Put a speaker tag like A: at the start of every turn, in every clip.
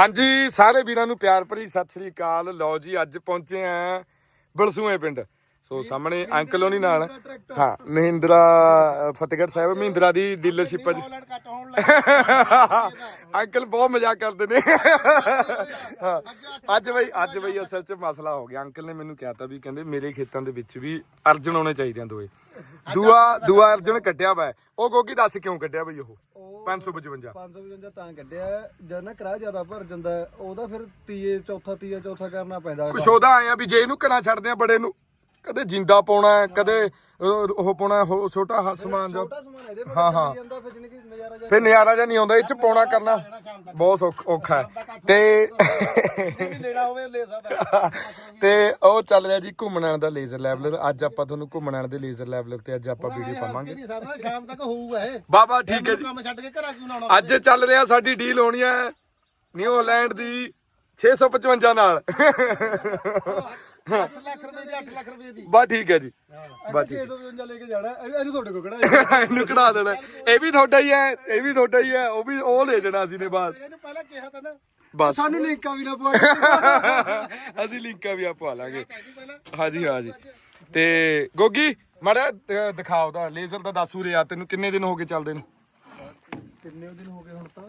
A: ਹਾਂਜੀ ਸਾਰੇ ਵੀਰਾਂ ਨੂੰ ਪਿਆਰ ਭਰੀ ਸਤਿ ਸ੍ਰੀ ਅਕਾਲ। ਲਓ ਜੀ ਅੱਜ ਪਹੁੰਚੇ ਆ ਬਲਸੂਏ ਪਿੰਡ। ਸੋ ਸਾਹਮਣੇ ਅੰਕਲ ਹੋਣੀ ਨਾਲ। ਹਾਂ ਮਹਿੰਦਰਾ ਫਤਿਹਗੜ੍ਹ ਸਾਹਿਬ ਮਹਿੰਦਰਾ ਦੀ ਡੀਲਰਸ਼ਿਪ ਹੈ
B: ਹੋਣ
A: ਅੰਕਲ ਬਹੁਤ ਮਜ਼ਾਕ ਕਰਦੇ ਨੇ। ਹਾਂ। ਅੱਜ ਬਈ ਅੱਜ ਬਈ ਅਸਲ 'ਚ ਮਸਲਾ ਹੋ ਗਿਆ। ਅੰਕਲ ਨੇ ਮੈਨੂੰ ਕਿਹਾ ਤਾਂ ਵੀ ਕਹਿੰਦੇ ਮੇਰੇ ਖੇਤਾਂ ਦੇ ਵਿੱਚ ਵੀ ਅਰਜਨ ਆਉਣੇ ਚਾਹੀਦੇ ਆ ਦੋਏ ਦੂਆ ਦੂਆ ਅਰਜਨ ਕੱਢਿਆ ਵਾ। ਉਹ ਗੋਗੀ ਦੱਸ ਕਿਉਂ ਕੱਢਿਆ ਬਈ ਉਹ? 555
C: 555 ਤਾਂ ਕੱਢਿਆ। ਜਦ ਨਾ ਕਿਰਾਇਆ ਜ਼ਿਆਦਾ ਭਰ ਜਾਂਦਾ ਹੈ, ਉਹਦਾ ਫਿਰ ਤੀਏ ਚੌਥਾ ਤੀਆ ਚੌਥਾ ਕਰਨਾ ਪੈਂਦਾ
A: ਕੁਛ ਉਹਦਾ ਆਇਆ ਵੀ ਜੇ ਇਹਨੂੰ ਘਰਾਂ ਛੱਡਦੇ ਆ ਬੜੇ ਨੂੰ। ਕਦੇ ਜਿੰਦਾ ਪਾਉਣਾ ਹੈ, ਕਦੇ ਉਹ ਉਹ ਪਾਉਣਾ ਹੈ, ਉਹ ਛੋਟਾ ਹ- ਸਮਾਨ ਜੋ
C: ਛੋਟਾ ਸਮਾਨ ਇਹਦੇ ਪਰ
A: ਹਾਂ, ਹਾਂ।
C: ਜਾਂਦਾ ਫਿਰ ਜਿੰਨੀ ਕਿ ਨਜ਼ਾਰਾ ਜਾ
A: ਫਿਰ ਨਿਆਰਾ ਜਿਹਾ ਨਹੀਂ ਆਉਂਦਾ ਇਹ ਚ ਪਾਉਣਾ ਕਰਨਾ। ਬਹੁਤ ਸੌਖ- ਔਖਾ ਹੈ। ਤੇ
B: ਵੀ ਲੈਣਾ ਹੋਵੇ ਲੈ ਸਕਦਾ।
A: ਤੇ ਉਹ ਚੱਲ ਰਿਹਾ ਜੀ ਘੁੰਮਣ ਆਣ ਦਾ ਲੇਜ਼ਰ ਲੈਵਲਰ ਅੱਜ ਆਪਾਂ ਤੁਹਾਨੂੰ ਘੁੰਮਣ ਆਣ ਦੇ ਲੇਜ਼ਰ ਲੈਵਲਰ ਤੇ ਅੱਜ ਆਪਾਂ ਵੀਡੀਓ ਪਾਵਾਂਗੇ।
B: ਇਹਦੀ ਸਾਰਾ ਸ਼ਾਮ ਤੱਕ ਹੋਊਗਾ ਇਹ।
A: ਬਾਬਾ ਠੀਕ ਹੈ ਜੀ।
B: ਕੰਮ ਛੱਡ ਕੇ ਘਰਾਂ ਕਿਉਂ ਨਾ ਆਉਣਾ
A: ਅੱਜ ਚੱਲ ਰਿਹਾ ਸਾਡੀ ਡੀਲ ਹੋਣੀ ਹੈ ਨਿਊਜ਼ੀਲੈਂਡ ਦੀ। 655 ਨਾਲ।
B: 8 ਲੱਖ ਰੁਪਏ ਦੀ 8 ਲੱਖ ਰੁਪਏ ਦੀ।
A: ਬਾ ਠੀਕ ਹੈ ਜੀ। ਬਾ ਠੀਕ
C: 655 ਲੈ ਕੇ ਜਾਣਾ। ਇਹਨੂੰ ਤੁਹਾਡੇ ਕੋਲ ਕਿਹੜਾ
A: ਇਹਨੂੰ ਕਢਾ ਦੇਣਾ? ਇਹ ਵੀ ਤੁਹਾਡਾ ਹੀ ਹੈ ਇਹ ਵੀ ਤੁਹਾਡਾ ਹੀ ਹੈ ਉਹ ਵੀ ਉਹ ਲੈ ਜਾਣਾ ਸੀ ਨੇ ਬਾਅਦ
B: ਇਹਨੂੰ ਪਹਿਲਾਂ ਕਿਹਾ ਤਾਂ ਨਾ।
A: ਬਸ।
C: ਸਾਨੂੰ ਲਿੰਕਾਂ ਵੀ ਨਾ ਪਵਾ
A: ਅਸੀਂ ਲਿੰਕਾਂ ਵੀ ਆ ਪਵਾ ਲਾਂਗੇ। ਹਾਂਜੀ ਹਾਂਜੀ। ਤੇ ਗੋਗੀ ਮਾੜਾ ਦਿਖਾਓ ਦਾ ਲੇਜ਼ਰ ਦਾ ਦੱਸ ਉਰੇ ਆ। ਤੈਨੂੰ ਕਿੰਨੇ ਦਿਨ ਹੋ ਗਏ ਚੱਲਦੇ ਨੂੰ?
C: ਕਿੰਨੇ ਦਿਨ ਹੋ ਗਏ ਹੁਣ ਤਾਂ।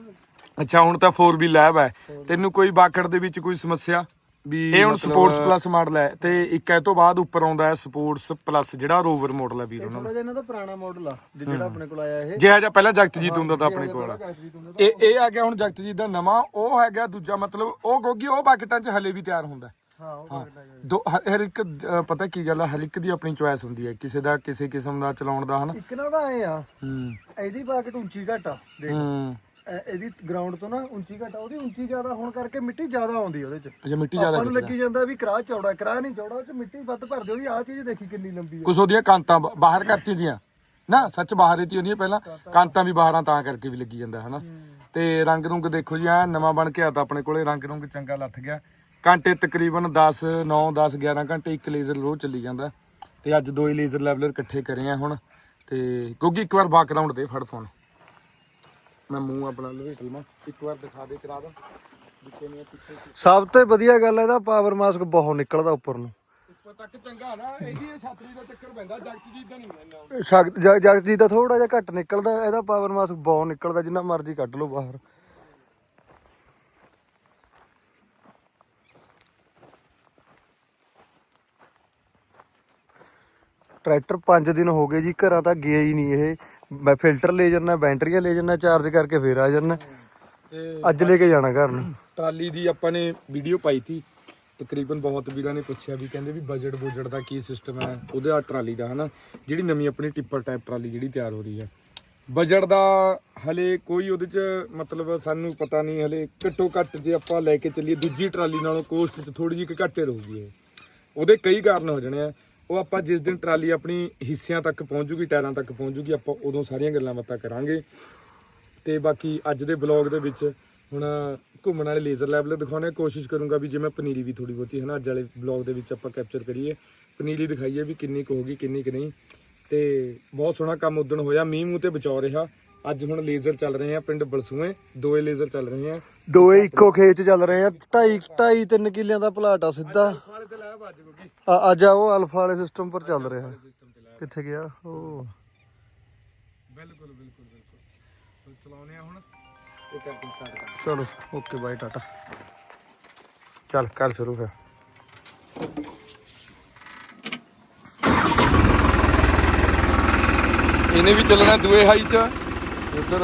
A: ਅੱਛਾ ਹੁਣ ਤਾਂ 4 ਵੀ ਲੈਬ ਹੈ। ਤੈਨੂੰ ਕੋਈ ਬਾਕੜ ਦੇ ਵਿੱਚ ਕੋਈ ਸਮੱਸਿਆ? ਵੀ ਇਹ ਹੁਣ ਸਪੋਰਟਸ ਪਲੱਸ ਮਾਡਲ ਹੈ ਤੇ ਇੱਕ ਇਹ ਤੋਂ ਬਾਅਦ ਉੱਪਰ ਆਉਂਦਾ ਹੈ ਸਪੋਰਟਸ ਪਲੱਸ ਜਿਹੜਾ ਰੋਵਰ ਮਾਡਲ ਹੈ ਵੀਰ ਉਹਨਾਂ ਦਾ।
C: ਇਹਨਾਂ ਦਾ ਪੁਰਾਣਾ ਮਾਡਲ ਆ ਜਿਹੜਾ ਆਪਣੇ ਕੋਲ ਆਇਆ ਇਹ।
A: ਜਿਹੜਾ ਜਿਹਾ ਪਹਿਲਾਂ ਜਗਤਜੀਤ ਹੁੰਦਾ ਤਾਂ ਆਪਣੇ ਕੋਲ। ਇਹ ਇਹ ਆ ਗਿਆ ਹੁਣ ਜਗਤਜੀਤ ਦਾ ਨਵਾਂ ਉਹ ਹੈਗਾ ਦੂਜਾ ਮਤਲਬ ਉਹ ਗੋਗੀ ਉਹ ਬਾਕਟਾਂ 'ਚ ਹਲੇ ਵੀ ਤਿਆਰ ਹੁੰਦਾ ਹੈ। ਦੋ ਹਰ ਇੱਕ ਪਤਾ ਕੀ ਗੱਲ ਹੈ ਹਰ ਇੱਕ ਦੀ ਆਪਣੀ ਚੁਆਇਸ ਹੁੰਦੀ ਹੈ ਕਿਸੇ ਦਾ ਕਿਸੇ ਕਿਸਮ ਦਾ ਚਲਾਉਣ ਦਾ ਹਨਾ?
C: ਇੱਕ ਨਾ ਉਹਦਾ ਐ ਆ
A: ਹੂੰ।
C: ਇਹਦੀ ਬਾਕਟ ਉੱਚੀ ਘੱਟ ਆ ਦੇਖ।
A: ਹੂੰ।
C: ਇਹ- ਇਹਦੀ ਗਰਾਊਂਡ ਤੋਂ ਨਾ ਉੱਚੀ ਘੱਟ ਆ ਉਹਦੀ ਉੱਚੀ ਜ਼ਿਆਦਾ ਹੋਣ ਕਰਕੇ ਮਿੱਟੀ ਜ਼ਿਆਦਾ ਆਉਂਦੀ ਉਹਦੇ ਚ।
A: ਅੱਛਾ ਮਿੱਟੀ ਜ਼ਿਆਦਾ
C: ਆਪਾਂ ਨੂੰ ਲੱਗੀ ਜਾਂਦਾ ਵੀ ਕਰਾ ਚੌੜਾ ਕਰਾ ਨਹੀਂ ਚੌੜਾ ਉਹ ਚ ਮਿੱਟੀ ਵੱਧ ਭਰਦੀ ਉਹਦੀ ਆਹ ਚੀਜ਼ ਦੇਖੀ ਕਿੰਨੀ ਲੰਬੀ ਆ।
A: ਕੁਛ ਉਹਦੀਆਂ ਕਾਂਤਾਂ ਬ- ਬਾਹਰ ਕਰਤੀ ਦੀਆਂ ਨਾ ਸੱਚ ਬਾਹਰ ਹੀ ਤੀ ਹੁੰਦੀਆਂ ਪਹਿਲਾਂ ਕਾਂਤਾਂ। ਵੀ ਬਾਹਰਾਂ ਤਾਂ ਕਰਕੇ ਵੀ ਲੱਗੀ ਜਾਂਦਾ ਹਨਾ? ਤੇ ਰੰਗ ਰੁੰਗ ਦੇਖੋ ਜੀ ਆ ਨਵਾਂ ਬਣ ਕੇ ਆ ਤਾਂ ਆਪਣੇ ਕੋਲੇ ਰੰਗ ਰੁੰਗ ਚੰਗਾ ਲੱਥ ਗਿਆ। ਘੰਟੇ ਤਕਰੀਬਨ 10 9 10 11 ਘੰਟੇ ਇੱਕ ਲੇਜ਼ਰ ਰੋਜ਼ ਚੱਲੀ ਜਾਂਦਾ। ਤੇ ਅੱਜ ਦੋ ਹੀ ਲੇਜ਼ਰ ਲੈਵਲਰ ਇਕੱਠੇ ਕਰੇ ਆ ਹੁਣ। ਤੇ ਕਿਉਂਕਿ ਇੱਕ ਵਾਰ ਬੈਕਗ੍ਰਾਉਂਡ ਦੇ ਫੜ ਫੋਨ ਮੈਂ ਮੂੰਹ ਆਪਣਾ ਲਵੇਟ ਲਵਾਂ ਇੱਕ ਵਾਰ ਦਿਖਾ ਦੇ ਕਰਾ ਦਾਂ। ਵਿੱਚੇ ਨੇ ਪਿੱਛੇ
C: ਸਭ ਤੋਂ ਵਧੀਆ ਗੱਲ ਇਹਦਾ ਪਾਵਰ ਮਾਸਕ ਬਹੁਤ ਨਿਕਲਦਾ ਉੱਪਰ ਨੂੰ।
A: ਉੱਪਰ ਤੱਕ ਚੰਗਾ ਨਾ ਇਹਦੀ ਛਾਤਰੀ ਦਾ ਚੱਕਰ ਪੈਂਦਾ ਜਗਤਜੀਤ ਦਾ ਨਹੀਂ ਇੰਨਾ
C: ਸ਼ਕ- ਜ- ਦਾ ਥੋੜਾ ਜਿਹਾ ਘੱਟ ਨਿਕਲਦਾ ਇਹਦਾ ਪਾਵਰ ਮਾਸਕ ਬਹੁਤ ਨਿਕਲਦਾ ਜਿੰਨਾ ਮਰਜ਼ੀ ਕੱਢ ਲਓ ਬਾਹਰ। ਟਰੈਕਟਰ 5 ਦਿਨ ਹੋ ਗਏ ਜੀ ਘਰਾਂ ਤਾਂ ਗਿਆ ਹੀ ਨਹੀਂ ਇਹ। ਮੈਂ ਫਿਲਟਰ ਲੈ ਜਾਣਾ ਬੈਟਰੀਆਂ ਲੈ ਜਾਣਾ ਚਾਰਜ ਕਰਕੇ ਫੇਰ ਆ ਜਾਣਾ ਅੱਜ ਲੈ ਕੇ ਜਾਣਾ ਘਰ ਨੂੰ।
A: ਟਰਾਲੀ ਦੀ ਆਪਾਂ ਨੇ ਵੀਡੀਓ ਪਾਈ ਸੀ ਤਕਰੀਬਨ ਬਹੁਤ ਵੀਰਾਂ ਨੇ ਪੁੱਛਿਆ ਵੀ ਕਹਿੰਦੇ ਵੀ ਬਜਟ ਬੁਜਟ ਦਾ ਕੀ ਸਿਸਟਮ ਹੈ ਉਹਦੇ ਆ ਟਰਾਲੀ ਦਾ ਹਨਾ। ਜਿਹੜੀ ਨਵੀਂ ਆਪਣੀ ਟਿੱਪਰ ਟਾਈਪ ਟਰਾਲੀ ਜਿਹੜੀ ਤਿਆਰ ਹੋ ਰਹੀ ਹੈ। ਬਜਟ ਦਾ ਹਲੇ ਕੋਈ ਉਹਦੇ ਚ ਮਤਲਬ ਸਾਨੂੰ ਪਤਾ ਨਹੀਂ ਹਲੇ ਘੱਟੋ ਘੱਟ ਜੇ ਆਪਾਂ ਲੈ ਕੇ ਚੱਲੀਏ ਦੂਜੀ ਟਰਾਲੀ ਨਾਲੋਂ ਕੋਸਟ ਚ ਥੋੜੀ ਜਿਹੀ ਘੱਟੇ ਰਹੂਗੀ ਇਹ। ਉਹਦੇ ਕਈ ਕਾਰਨ ਹੋ ਜਾਣੇ ਆ। ਉਹ ਆਪਾਂ ਜਿਸ ਦਿਨ ਟਰਾਲੀ ਆਪਣੀ ਹਿੱਸਿਆਂ ਤੱਕ ਪਹੁੰਚ ਜੂਗੀ ਟਾਇਰਾਂ ਤੱਕ ਪਹੁੰਚ ਜੂਗੀ ਆਪਾਂ ਉਦੋਂ ਸਾਰੀਆਂ ਗੱਲਾਂ ਬਾਤਾਂ ਕਰਾਂਗੇ। ਤੇ ਬਾਕੀ ਅੱਜ ਦੇ ਬਲੌਗ ਦੇ ਵਿੱਚ ਹੁਣ ਘੁੰਮਣ ਵਾਲੇ ਲੇਜ਼ਰ ਲੈਵਲ ਦਿਖਾਉਣੇ ਆ। ਕੋਸ਼ਿਸ਼ ਕਰੂੰਗਾ ਵੀ ਜਿਵੇਂ ਪਨੀਰੀ ਵੀ ਥੋੜੀ ਬਹੁਤੀ ਹੈ ਨਾ ਅੱਜ ਵਾਲੇ ਬਲੌਗ ਦੇ ਵਿੱਚ ਆਪਾਂ ਕੈਪਚਰ ਕਰੀਏ। ਪਨੀਰੀ ਦਿਖਾਈਏ ਵੀ ਕਿੰਨੀ ਕੁ ਹੋਗੀ ਕਿੰਨੀ ਕੁ ਨਹੀਂ। ਤੇ ਬਹੁਤ ਸੋਹਣਾ ਕੰਮ ਉਦਣ ਹੋਇਆ। ਮੀਂਹ ਮੂੰਹ ਤੇ ਬਚਾਉ ਰਿਹਾ। ਅੱਜ ਹੁਣ ਲੇਜ਼ਰ ਚੱਲ ਰਹੇ ਆ ਪਿੰਡ ਬਲਸੂਏ ਦੋਏ ਲੇਜ਼ਰ ਚੱਲ ਰਹੇ ਆ।
C: ਦੋਏ ਇੱਕੋ ਖੇਤ 'ਚ ਚੱਲ ਰਹੇ ਆ 2.5 2.5 3 ਕਿੱਲਿਆਂ ਦਾ ਪਲਾਟ ਆ ਸਿੱਧਾ।
A: ਤੇ
C: ਆ- ਅੱਜ ਆ ਉਹ ਅਲਫਾ ਵਾਲੇ ਸਿਸਟਮ ਪਰ ਚੱਲ ਰਿਹਾ। ਕਿੱਥੇ ਗਿਆ? ਉਹ
A: ਬਿਲਕੁਲ ਬਿਲਕੁਲ ਬਿਲਕੁਲ। ਚਲਾਉਨੇ ਆ ਹੁਣ। ਇਹ ਕੈਂਪਿੰਗ ਸਟਾਰਟ ਕਰ।
C: ਚਲੋ ਓਕੇ ਬਾਏ ਟਾਟਾ।
A: ਚੱਲ ਕਰ ਸ਼ੁਰੂ ਫਿਰ। ਇਹਨੇ ਵੀ ਚੱਲਣਾ ਦੂਏ ਹਾਈ ਚ। ਉਧਰ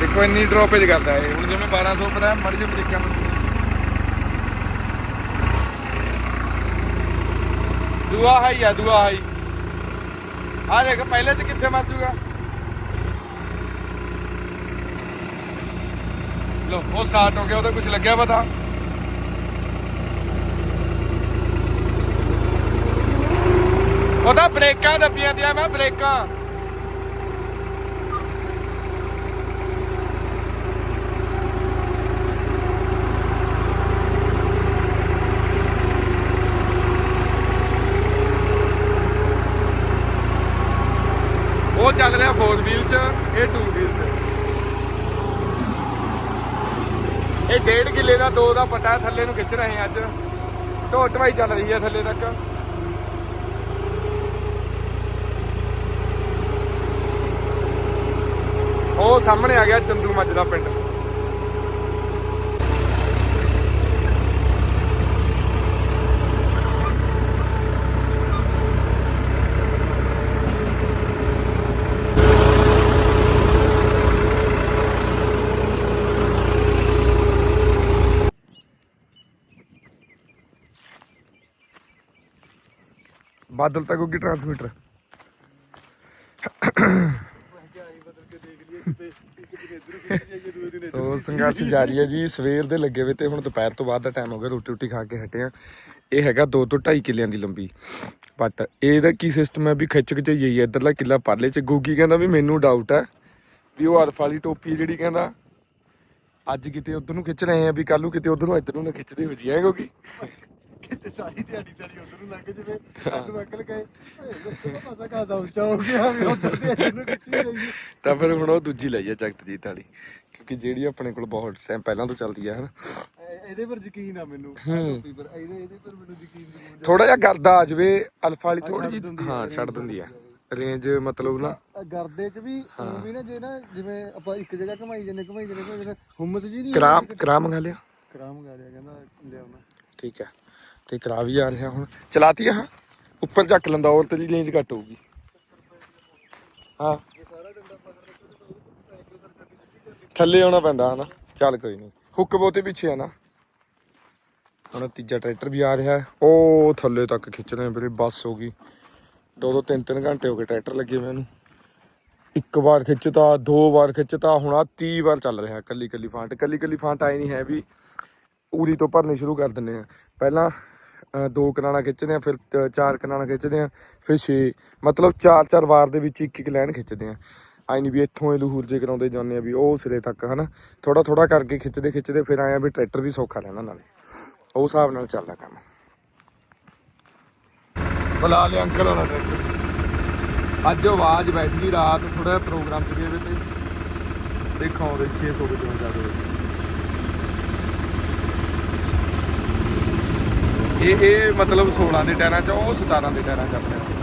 A: ਦੇਖੋ, ਇੰਨੀ ਡ੍ਰੌਪੇਜ ਕਰਦਾ ਇਹ। ਹੁਣ ਜਿਵੇਂ 1200 ਪਰ ਹੈ, ਮੜ ਜੇ ਬ੍ਰੇਕਾਂ ਨੂੰ ਦੂਆ ਹਾਈ ਆ, ਦੂਆ ਹਾਈ। ਆ ਦੇਖ, ਪਹਿਲੇ ਚ ਕਿੱਥੇ ਮਰਜੂਗਾ ਲੋ ਉਹ ਸਟਾਰਟ ਹੋ ਗਿਆ, ਉਹਦਾ ਕੁਝ ਲੱਗਿਆ ਪਤਾ। ਉਹਦਾ ਬ੍ਰੇਕਾਂ ਦੱਬੀਆਂ ਦੀਆਂ ਮੈਂ ਬ੍ਰੇਕਾਂ। ਉਹ ਚੱਲ ਰਿਹਾ ਫੋਰ ਵੀਲ ਚ, ਇਹ ਟੂ ਵੀਲ ਚ। ਇਹ ਡੇਢ ਕਿੱਲੇ ਦਾ ਦੋ ਦਾ ਪੱਟਾ ਥੱਲੇ ਨੂੰ ਖਿੱਚ ਰਹੇ ਅੱਜ। ਢੋਟਵਾਈ ਚੱਲ ਰਹੀ ਹੈ ਥੱਲੇ ਤੱਕ। ਉਹ ਸਾਹਮਣੇ ਆ ਗਿਆ ਚੰਦੂ ਮੱਝ ਪਿੰਡ। ਬਾਦਲ ਤੱਕ ਹੋਗੀ ਟਰਾਂਸਮੀਟਰ ਸੋ ਸੰਘਰਸ਼ ਜਾਰੀ ਹੈ ਜੀ। ਸਵੇਰ ਦੇ ਲੱਗੇ ਵੇ ਤੇ ਹੁਣ ਦੁਪਹਿਰ ਤੋਂ ਬਾਅਦ ਦਾ ਟਾਈਮ ਹੋ ਗਿਆ ਰੋਟੀ ਰੋਟੀ ਖਾ ਕੇ ਹਟੇ ਆ ਇਹ ਹੈਗਾ 2 ਤੋਂ 2.5 ਕਿੱਲਿਆਂ ਦੀ ਲੰਬੀ। ਬਟ ਇਹਦਾ ਕੀ ਸਿਸਟਮ ਹੈ ਵੀ ਖਿੱਚ ਕੇ ਜਾਈਏ ਇਧਰਲਾ ਕਿੱਲਾ ਪਰਲੇ ਚ। ਗੋਗੀ ਕਹਿੰਦਾ ਵੀ ਮੈਨੂੰ ਡਾਊਟ ਹੈ ਵੀ ਉਹ ਅਰਫ ਵਾਲੀ ਟੋਪੀ ਜਿਹੜੀ ਕਹਿੰਦਾ। ਅੱਜ ਕਿਤੇ ਉਧਰ ਨੂੰ ਖਿੱਚ ਰਹੇ ਆ ਵੀ ਕੱਲ ਨੂੰ ਕਿਤੇ ਉਧਰ ਨੂੰ ਇੱਧਰ ਨੂੰ ਨਾ ਖਿੱਚਦੇ ਹੋ ਜੀ ਐ ਗੋਗੀ?
B: ਕਿਤੇ ਸਾਰੀ ਦਿਹਾੜੀ ਚਲੀ ਉਧਰ ਨੂੰ ਲੱਗ ਜਵੇ ਸਾਨੂੰ ਅਕਲ ਗਏ ਪਾਸਾ ਕਾਸਾ ਉੱਚਾ ਹੋ ਗਿਆ ਵੀ ਉਧਰ ਦੇ ਇੱਧਰ ਨੂੰ ਖਿੱਚੀ ਜਾਈਏ।
A: ਤਾਂ ਫਿਰ ਹੁਣ ਉਹ ਦੂਜੀ ਲਈ ਆ ਜਗਤਜੀਤ ਵਾਲੀ। ਕਿਉਂਕਿ ਜਿਹੜੀ ਆਪਣੇ ਕੋਲ ਬਹੁਤ ਟਾਈਮ ਪਹਿਲਾਂ ਤੋਂ ਚੱਲਦੀ ਆ ਹਨ।
B: ਇਹ- ਇਹਦੇ ਪਰ ਯਕੀਨ ਆ ਮੈਨੂੰ ਟੋਪੀ ਪਰ ਇਹਦੇ ਇਹਦੇ ਪਰ ਮੈਨੂੰ ਯਕੀਨ ਨਹੀਂ
A: ਥੋੜਾ ਜਿਹਾ ਗਰਦਾ ਆ ਜਵੇ ਅਲਫਾ ਵਾਲੀ ਥੋੜੀ ਜਿਹੀ। ਹਾਂ ਛੱਡ ਦਿੰਦੀ ਆ। ਰੇਂਜ ਮਤਲਬ ਨਾ।
B: ਗਰਦੇ ਚ ਵੀ ਊਂ ਵੀ ਨਾ ਜੇ ਨਾ ਜਿਵੇਂ ਆਪਾਂ ਇੱਕ ਜਗ੍ਹਾ ਘਮਾਈ ਜਾਂਦੇ ਘਮਾਈ ਜਾਂਦੇ ਘਮਾਈ ਹੁਮਸ ਜੀ ਨਹੀਂ
A: ਕਰਾਮ ਕਰਾ ਮੰਗਾ ਲਿਆ?
B: ਕਰਾਮ ਗਾ ਲਿਆ ਕਹਿੰਦਾ ਲਿਆਉਣਾ
A: ਠੀਕ ਹੈ ਤੇ ਕਰਾ ਵੀ ਆ ਰਿਹਾ ਹੁਣ। ਚਲਾਤੀ ਆ ਹਾਂ। ਉੱਪਰ ਚੱਕ ਲੈਂਦਾ ਔਰ ਤੇਰੀ ਰੇਂਜ ਘੱਟ ਹੋਊਗੀ। ਹਾਂ। ਥੱਲੇ ਆਉਣਾ ਪੈਂਦਾ, ਹਨਾ? ਚੱਲ ਕੋਈ ਨਹੀਂ ਹੁੱਕ ਬਹੁਤੇ ਪਿੱਛੇ ਆ ਨਾ। ਹੁਣ ਤੀਜਾ ਟਰੈਕਟਰ ਵੀ ਆ ਰਿਹਾ ਉਹ ਥੱਲੇ ਤੱਕ ਖਿੱਚ ਵੀਰੇ, ਬੱਸ ਹੋ ਗਈ। ਦੋ ਦੋ ਤਿੰਨ ਤਿੰਨ ਘੰਟੇ ਹੋ ਗਏ ਟਰੈਕਟਰ ਲੱਗੇ ਮੈਨੂੰ ਇੱਕ ਵਾਰ ਖਿੱਚਤਾ, ਦੋ ਵਾਰ ਖਿੱਚਤਾ, ਹੁਣ ਆ 30 ਵਾਰ ਚੱਲ ਰਿਹਾ, ਕੱਲੀ ਕੱਲੀ ਫਾਂਟ। ਕੱਲੀ ਕੱਲੀ ਫਾਂਟ ਆਈ ਨਹੀਂ ਹੈ ਵੀ ਉਰੀ ਤੋਂ ਭਰਨੇ ਸ਼ੁਰੂ ਕਰ ਦਿੰਨੇ ਆ। ਪਹਿਲਾਂ ਦੋ ਕਨਾਲਾ ਖਿੱਚਦੇ ਆ, ਫਿਰ ਚਾਰ ਕਨਾਲਾਂ ਖਿੱਚਦੇ ਆ, ਫਿਰ 6 ਮਤਲਬ ਚਾਰ ਚਾਰ ਵਾਰ ਦੇ ਵਿੱਚ ਇੱਕ ਇੱਕ ਲਾਈਨ ਖਿੱਚਦੇ ਆ। ਆਈ ਨਹੀਂ ਵੀ ਇੱਥੋਂ ਇਹ ਲਹੂਰ ਜੇ ਕਰਾਉਂਦੇ ਜਾਂਦੇ ਆ ਵੀ ਉਹ ਸਿਰੇ ਤੱਕ, ਹਨਾ? ਥੋੜਾ ਥੋੜਾ ਕਰਕੇ ਖਿੱਚਦੇ ਖਿੱਚਦੇ ਫਿਰ ਆਇਆ ਵੀ ਟਰੈਕਟਰ ਵੀ ਸੌਖਾ ਰਹਿਣਾ ਨਾਲੇ। ਉਹ ਹਿਸਾਬ ਨਾਲ ਚੱਲਦਾ ਕੰਮ। ਬੁਲਾ ਲਿਆ ਅੰਕਲ ਹੋਣਾ ਟਰੈਕਟਰ। ਅੱਜ ਆਵਾਜ਼ ਬੈਠੀ ਗਈ ਰਾਤ ਥੋੜਾ ਪ੍ਰੋਗਰਾਮ ਚ ਗਏ ਵੇ ਤੇ। ਦੇਖੋ ਉਹਦੇ 600 ਵਜੇ ਜਾ ਕੇ ਇਹ ਇਹ ਮਤਲਬ 16 ਦੇ ਟਾਇਰਾਂ ਚ, ਉਹ 17 ਦੇ ਟਾਇਰਾਂ ਚ ਆਪਣੇ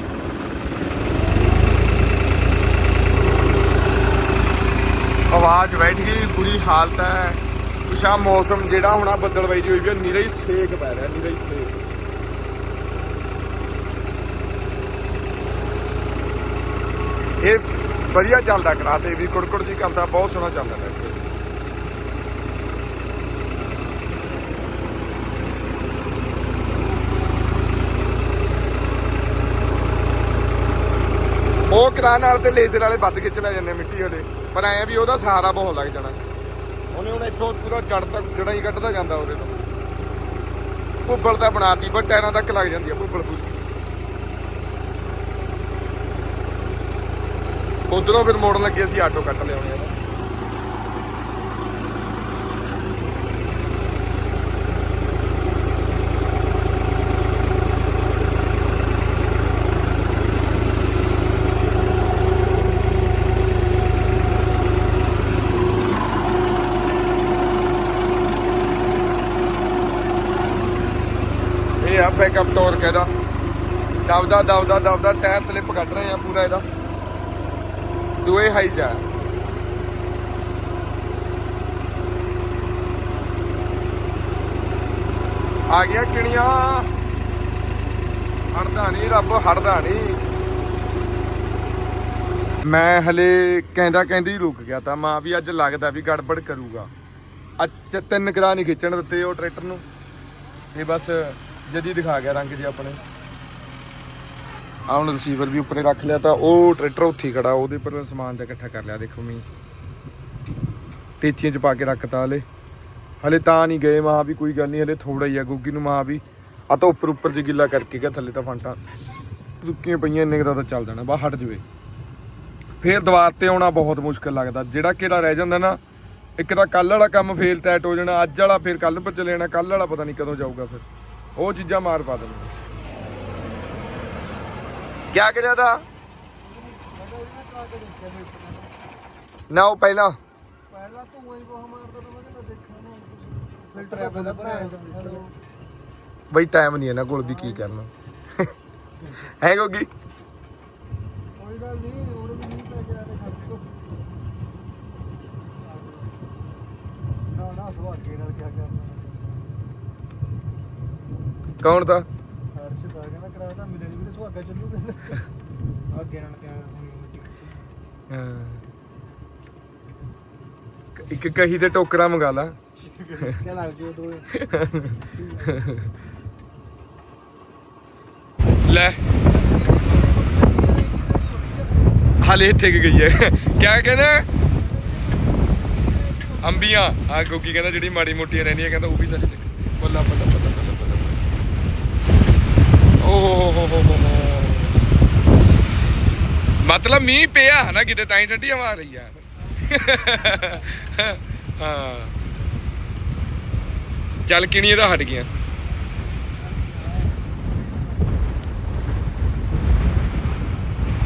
A: ਆਵਾਜ਼ ਬੈਠ ਗਈ ਬੁਰੀ ਹਾਲਤ ਹੈ। ਕੁਛਾ ਮੌਸਮ ਜਿਹੜਾ ਹੋਣਾ ਬੱਦਲਵਾਈ ਦੀ ਹੋਈ ਵੀ ਆ, ਹੀ ਸੇਕ ਪੈ ਰਿਹਾ ਨਿਰਾ ਹੀ ਸੇਕ। ਇਹ ਵਧੀਆ ਚੱਲਦਾ ਕਰਾਤੇ ਵੀ ਕੁੜਕੁੜ ਜੀ ਕਰਦਾ ਬਹੁਤ ਸੋਹਣਾ ਚੱਲਦਾ ਟਰੈਕਟਰ ਉਹ ਕਰਾਂ ਨਾਲ ਤੇ ਲੇਜ਼ਰ ਵਾਲੇ ਵੱਧ ਖਿੱਚ ਲੈ ਜਾਂਦੇ ਮਿੱਟੀ ਵਾਲੇ। ਪਰ ਐ ਵੀ ਉਹਦਾ ਸਹਾਰਾ ਬਹੁਤ ਲੱਗ ਜਾਣਾ। ਉਹਨੇ ਹੁਣ ਇੱਥੋਂ ਪੂਰਾ ਜੜ ਤੱਕ ਜੜਾਂ ਹੀ ਕੱਢਦਾ ਜਾਂਦਾ ਉਹਦੇ ਤੋਂ। ਭੁੱਬਲ ਤਾਂ ਬਣਾਤੀ ਪਰ ਟਾਇਰਾਂ ਤੱਕ ਲੱਗ ਜਾਂਦੀ ਆ ਭੁੱਬਲ ਪੂਰੀ। ਉਧਰੋਂ ਫਿਰ ਮੋੜਨ ਲੱਗੇ ਅਸੀਂ ਆਟੋ ਕੱਟ ਲਿਆਉਣੇ ਆ। ਇਹ ਟੋਰ ਕਹਿੰਦਾ ਦਬਦਾ ਦਬਦਾ ਦਬਦਾ ਟਾਇਰ ਸਲਿੱਪ ਕੱਢ ਰਹੇ ਆ ਪੂਰਾ ਇਹਦਾ। ਦੋਏ ਹਾਈ ਜਾ ਆ। ਗਿਆ ਕਿਣੀਆਂ। ਹੜਦਾ ਨਹੀਂ ਰੱਬ ਹੜਦਾ ਨਹੀਂ। ਮੈਂ ਹਲੇ ਕਹਿੰਦਾ ਕਹਿੰਦੀ ਰੁਕ ਗਿਆ ਤਾਂ ਮਾਂ ਵੀ ਅੱਜ ਲੱਗਦਾ ਵੀ ਗੜਬੜ ਕਰੂਗਾ। ਅੱਜ ਤਿੰਨ ਕਰਾ ਨਹੀਂ ਖਿੱਚਣ ਦਿੱਤੇ ਉਹ ਟਰੈਕਟਰ ਨੂੰ। ਇਹ ਬਸ ਜਦੀ ਦਿਖਾ ਗਿਆ ਰੰਗ ਜੇ ਆਪਣੇ। ਆਹ ਹੁਣ ਰਿਸੀਵਰ ਵੀ ਉੱਪਰੇ ਰੱਖ ਲਿਆ ਤਾਂ ਉਹ ਟਰੈਕਟਰ ਉੱਥੇ ਖੜਾ, ਉਹਦੇ ਪਰ ਸਮਾਨ ਜਿਹਾ ਇਕੱਠਾ ਕਰ ਲਿਆ, ਦੇਖੋ ਮੀ ਟੇਚੀਆਂ ਚ ਪਾ ਕੇ ਰੱਖਤਾ ਹਲੇ। ਹਲੇ ਤਾਂ ਨਹੀਂ ਗਏ ਮਾਂ ਵੀ, ਕੋਈ ਗੱਲ ਨਹੀਂ, ਹਲੇ ਥੋੜਾ ਹੀ ਆ ਗੁੱਗੀ ਨੂੰ ਮਾਂ ਵੀ। ਆ ਤਾਂ ਉੱਪਰ ਉੱਪਰ ਚ ਗਿੱਲਾ ਕਰਕੇ ਗਿਆ, ਥੱਲੇ ਤਾਂ ਫਾਂਟਾ ਸੁੱਕੀਆਂ ਪਈਆਂ, ਇੰਨੇ ਕੁ ਦਾ ਤਾਂ ਚੱਲ ਜਾਣਾ ਬਾ ਹਟ ਜਵੇ। ਫੇਰ ਦੀਵਾਰ ਤੇ ਆਉਣਾ ਬਹੁਤ ਮੁਸ਼ਕਲ ਲੱਗਦਾ, ਜਿਹੜਾ ਘੇਰਾ ਰਹਿ ਜਾਂਦਾ ਨਾ, ਇੱਕ ਤਾਂ ਕੱਲ ਵਾਲਾ ਕੰਮ ਫੇਲ ਟੈਟ ਹੋ ਜਾਣਾ, ਅੱਜ ਵਾਲਾ ਫੇਰ ਕੱਲ ਪਰ ਚਲੇ ਜਾਣਾ ਕੱਲ ਵਾਲਾ ਪਤਾ ਨਹੀਂ ਕਦੋਂ ਜਾਊਗਾ ਫਿਰ। ਉਹ ਚੀਜ਼ਾਂ ਮਾਰ ਪਾ ਦੇਣੀਆਂ। ਕਿਆ ਕਰਿਆ ਦਾ ਨਾ ਉਹ ਪਹਿਲਾਂ।
B: ਪਹਿਲਾਂ ਧੂਆਂ ਹੀ ਬਹੁਤ ਮਾਰਦਾ ਤਾਂ ਮੈਂ ਕਿਹਾ ਦੇਖਾਂ ਨਾ
C: ਫਿਲਟਰ ਆ ਬੰਦਾ ਭਰਾਇਆ
A: ਬਈ ਟਾਈਮ ਨਹੀਂ ਇਹਨਾਂ ਕੋਲ ਵੀ ਕੀ ਕਰਨਾ। ਹੈ ਗੋਗੀ?
C: ਕੋਈ ਗੱਲ ਨਹੀਂ ਹੁਣ ਵੀ ਨਹੀਂ ਪੈ ਗਿਆ ਤੇ ਖਰਚ ਤੋਂ ਨਾ ਨਾ ਨਾਲ ਕੀ ਕਰਨਾ।
A: ਕੌਣ ਦਾ
C: ਹਰਸ਼ ਦਾ ਕਹਿੰਦਾ ਕਰਾ ਤਾਂ ਮਿਲੇ ਨਹੀਂ ਵੀ ਸੁਹਾਗਾ ਚੱਲੂ ਕਹਿੰਦਾ। ਸੁਹਾਗੇ ਨਾਲ ਕਿਆ ਹੋਣੀ ਮਿੱਟੀ
A: ਹਾਂ। ਇੱਕ ਕਹੀ ਤੇ ਟੋਕਰਾ ਮੰਗਾ ਲਾ।
C: ਕਿਆ ਲੱਗ ਜਿਓ ਦੋ
A: ਲੈ। ਹਾਲੇ ਇੱਥੇ ਕਿ ਗਈ ਹੈ। ਕਿਆ ਕਹਿੰਦਾ? ਅੰਬੀਆਂ। ਆ ਗੋਗੀ ਕਹਿੰਦਾ ਜਿਹੜੀ ਮਾੜੀ ਮੋਟੀਆਂ ਰਹਿੰਦੀਆਂ ਕਹਿੰਦਾ ਉਹ ਵੀ ਸੱਚ ਬੱਲਾ ਬੱਲਾ ਓ ਹੋ ਹੋ ਹੋ ਹੋ ਹੋ ਹੋ। ਮਤਲਬ ਮੀਂਹ ਪਿਆ ਹਨਾ ਕਿਤੇ, ਤਾਂ ਹੀ ਠੰਡੀ ਹਵਾ ਆ ਰਹੀ ਆ। ਹਾਂ। ਚੱਲ, ਕਿਣੀਆਂ ਇਹਦਾ ਹਟ ਗਿਆ